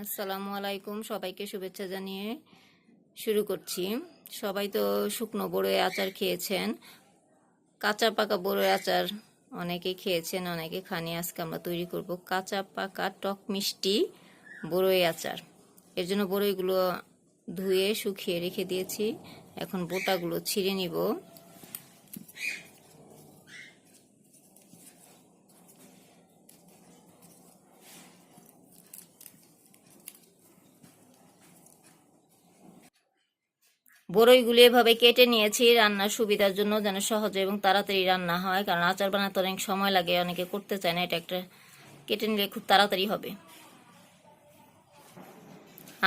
আসসালামু আলাইকুম, সবাইকে শুভেচ্ছা জানিয়ে শুরু করছি। সবাই তো শুকনো বড়ই আচার খেয়েছেন। কাঁচা পাকা বড়ই আচার অনেকে খেয়েছেন, অনেকে খানি আজকে আমরা তৈরি করব কাঁচা পাকা টক মিষ্টি বড়ই আচার। এর জন্য বড়ইগুলো ধুয়ে শুকিয়ে রেখে দিয়েছি। এখন বোটাগুলো ছিঁড়ে নিব। বড়ইগুলি এভাবে কেটে নিয়েছি। রান্নার সুবিধার জন্য যেন সহজে এবং তাড়াতাড়ি রান্না হয়, কারণ আচার বানাতে অনেক সময় লাগে, অনেকে করতে চায় না, এটা একটা কেটে নিলে খুব তাড়াতাড়ি হবে।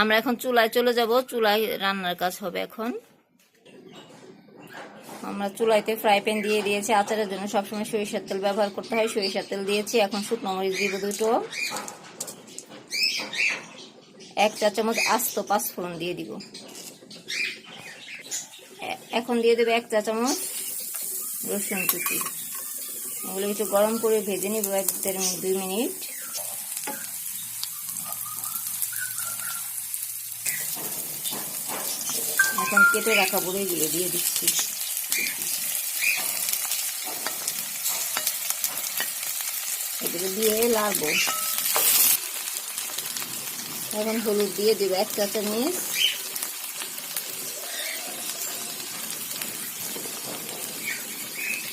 আমরা এখন চুলায় চলে যাব, চুলায় রান্নার কাজ হবে এখন। আমরা চুলাইতে ফ্রাই প্যান দিয়ে দিয়েছি, আচারের জন্য সবসময় সরিষার তেল ব্যবহার করতে হয়, সরিষার তেল দিয়েছি, এখন শুকনো মরিচ দিব দুটো। এক চা চামচ আস্ত পাঁচফোড়ন দিয়ে দিব। এখন দিয়ে দেবে এক চা চামচ রসুন কুচি। এগুলো একটু গরম করে ভেজে নিব এক দেড় দুই মিনিট। এখন কেটে রাখা বড়িগুলো দিয়ে দিচ্ছি। এগুলো দিয়ে লাড়বো। এখন হলুদ দিয়ে দেবো এক চা চামচ।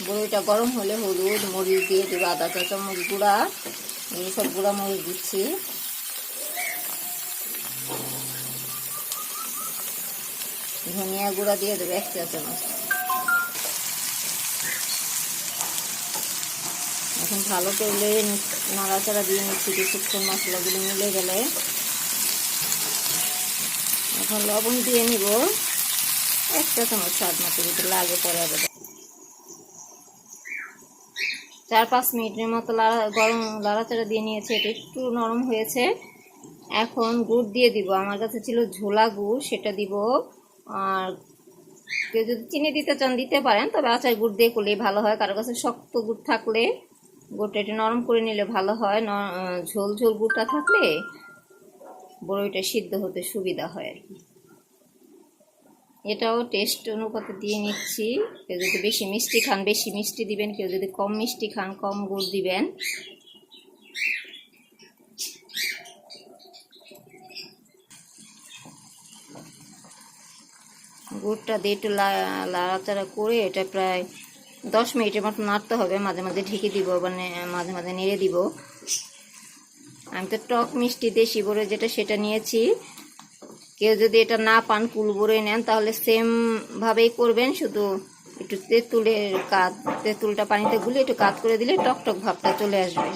বড়িটা গরম হলে হলুদ, মরিচ দিয়ে দেবো, আদা চা গুঁড়া, এই সব গুঁড়া মরিচ দিচ্ছি। ধনিয়া গুঁড়া দিয়ে দেবো, এক চা চামচ এখন ভালো করে লেড়ে নিচ্ছি নাড়াচাড়া দিয়ে নিচ্ছি, কিছুক্ষণ মশলাগুলো মিলে গেলে। এখন লবণ দিয়ে নিব, এক চা চামচ স্বাদ মতো, যদি লাগে পরে আবার চার পাঁচ মিনিটের মতো লাড়া গরম লাড়াচাড়া দিয়ে নিয়েছে, এটা একটু নরম হয়েছে। এখন গুড় দিয়ে দিব। আমার কাছে ছিল ঝোলা গুড়, সেটা দিব। আর কেউ যদি চিনি দিতে চান, দিতে পারেন, তবে আচার গুড় দিয়ে করলেই ভালো হয়। কারও কাছে শক্ত গুড় থাকলে গুড়টা একটু নরম করে নিলে ভালো হয়। ঝোল ঝোল গুড়টা থাকলে বড়ইটা সিদ্ধ হতে সুবিধা হয় আর কি। এটাও টেস্ট অনুপাতে দিয়ে নিচ্ছি। কেউ যদি বেশি মিষ্টি খান, বেশি মিষ্টি দিবেন। কেউ যদি কম মিষ্টি খান, কম গুড় দিবেন। গুড়টা দিয়ে একটু লাড়াচাড়া করে এটা প্রায় দশ মিনিটের মতো নাড়তে হবে। মাঝে মাঝে ঢেকে দিব মানে মাঝে মাঝে নেড়ে দিব। আমি তো টক মিষ্টি দেশি বড়ে যেটা সেটা নিয়েছি। কেউ যদি এটা না পান, কুল বড়ে নেন, তাহলে সেম ভাবেই করবেন। শুধু একটু তেঁতুলের কাত, তেঁতুলটা পানিতে গুলে একটু কাত করে দিলে টক টক ভাবটা চলে আসবে।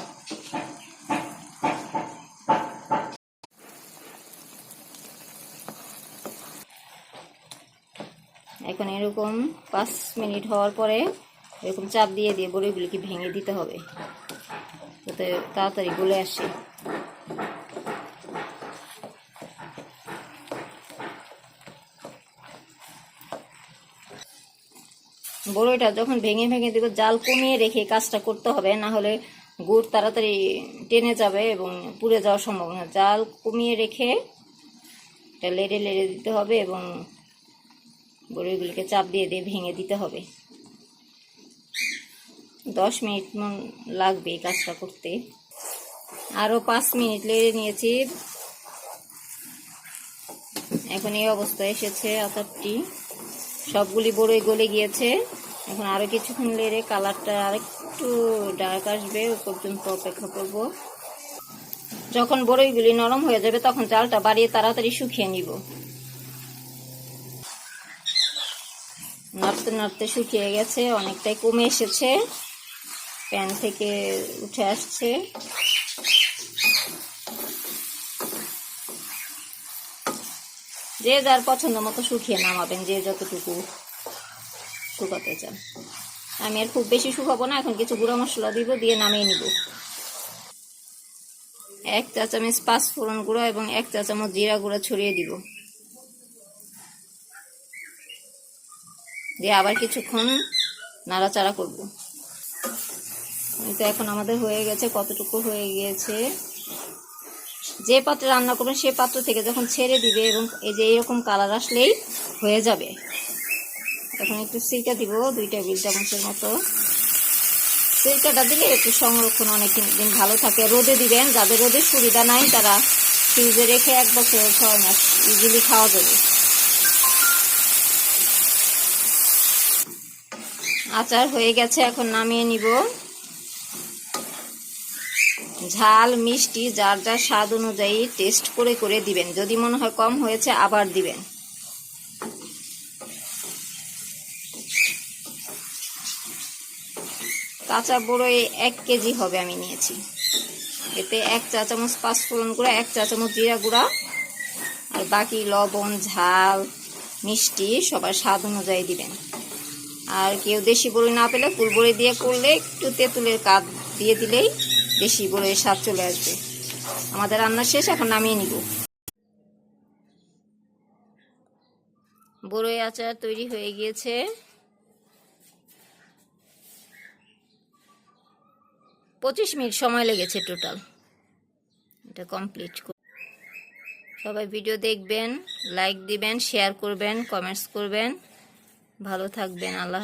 এখন এরকম পাঁচ মিনিট হওয়ার পরে এরকম চাপ দিয়ে দিয়ে বড়িগুলিকে ভেঙে দিতে হবে। যাতে তাড়াতাড়ি গলে আসে। বড়ইটা যখন ভেঙে ভেঙে দেবো জাল কমিয়ে রেখে কাজটা করতে হবে, না হলে গুড় তাড়াতাড়ি টেনে যাবে এবং পুড়ে যাওয়ার সম্ভাবনা। জাল কমিয়ে রেখে এটা লেড়ে লেড়ে দিতে হবে এবং বড়িগুলিকে চাপ দিয়ে দিয়ে ভেঙে দিতে হবে। দশ মিনিট মন লাগবে এই কাজটা করতে। আরও পাঁচ মিনিট লেড়ে নিয়েছি। এখন এই অবস্থায় এসেছে আচারটি সবগুলি বড়ই গলে গিয়েছে। এখন আরও কিছুক্ষণ লেড়ে কালারটা আরেকটু ডার্ক আসবে, ও পর্যন্ত অপেক্ষা করব। যখন বড়ইগুলি নরম হয়ে যাবে, তখন চালটা বাড়িয়ে তাড়াতাড়ি শুকিয়ে নিব। নাড়তে নাড়তে শুকিয়ে গেছে, অনেকটাই কমে এসেছে। প্যান থেকে উঠে আসছে। যে যার পছন্দ মতো শুকিয়ে নামাবেন, যে যতটুকু শুকাতে চান। আমি আর খুব বেশি শুকাবো না, এখন কিছু গুঁড়ো মশলা দিব, দিয়ে নামিয়ে নিব। এক চা চামচ পাঁচ ফোড়ন গুঁড়ো এবং এক চা চামচ জিরা গুঁড়ো ছড়িয়ে দিব। দিয়ে আবার কিছুক্ষণ নাড়াচাড়া করব। তো এখন আমাদের হয়ে গেছে, কতটুকু হয়ে গিয়েছে? যে পাত্রে রান্না করবেন সেই পাত্র থেকে যখন ছেড়ে দিবে এবং এই যে এরকম কালার আসলেই হয়ে যাবে। এখন একটু সিরকা দিব, দুই টেবিল চামচের মতো। সিরকাটা দিলে একটু সংরক্ষণ অনেক দিন ভালো থাকে। রোদে দিবেন, যাদের রোদের সুবিধা নাই, তারা ফ্রিজে রেখে এক বছর ছয় মাস ইজিলি খাওয়া যাবে। আচার হয়ে গেছে, এখন নামিয়ে নিব। ঝাল, মিষ্টি, যার যার স্বাদ অনুযায়ী টেস্ট করে করে দিবেন। যদি মনে হয় কম হয়েছে, আবার দিবেন। কাঁচা বড়ই এক কেজি হবে আমি নিয়েছি। এতে এক চা চামচ পাঁচফোড়ন গুঁড়া, এক চা চামচ জিরা গুঁড়া, আর বাকি লবণ, ঝাল, মিষ্টি সবার স্বাদ অনুযায়ী দিবেন। আর কেউ দেশি বড়ি না পেলে ফুল বড়ি দিয়ে করলে একটু তেঁতুলের কাঠ দিয়ে দিলেই দেশি বড়ির স্বাদ চলে আসবে। আমাদের রান্না শেষ, এখন নামিয়ে নিব। বড়ই আচার তৈরি হয়ে গিয়েছে। পঁচিশ মিনিট সময় লেগেছে টোটাল এটা কমপ্লিট সবাই ভিডিও দেখবেন লাইক দিবেন শেয়ার করবেন কমেন্টস করবেন। ভালো থাকবেন, আল্লাহ